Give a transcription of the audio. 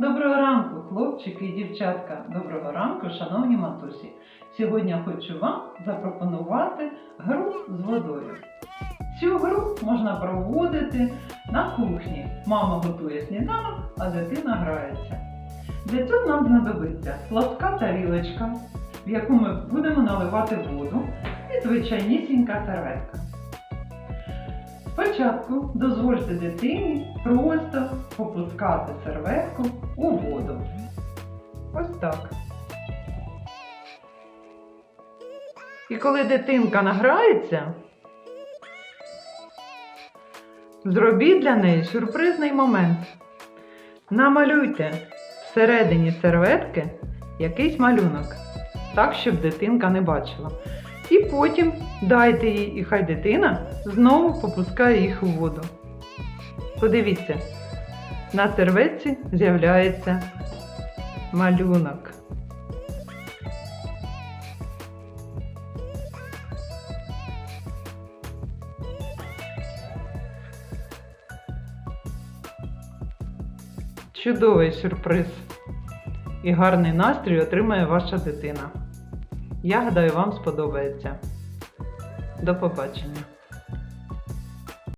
Доброго ранку, хлопчики і дівчатка. Доброго ранку, шановні матусі. Сьогодні хочу вам запропонувати гру з водою. Цю гру можна проводити на кухні. Мама готує сніданок, а дитина грається. Для цього нам знадобиться пласка тарілочка, в яку ми будемо наливати воду, і звичайнісінька серветка. Спочатку дозвольте дитині просто попускати серветку у воду. Ось так. І коли дитинка награється, зробіть для неї сюрпризний момент. Намалюйте всередині серветки якийсь малюнок, так, щоб дитинка не бачила. І потім дайте їй, і хай дитина знову попускає їх у воду. Подивіться, на серветці з'являється малюнок. Чудовий сюрприз і гарний настрій отримає ваша дитина. Я гадаю, вам сподобається. До побачення!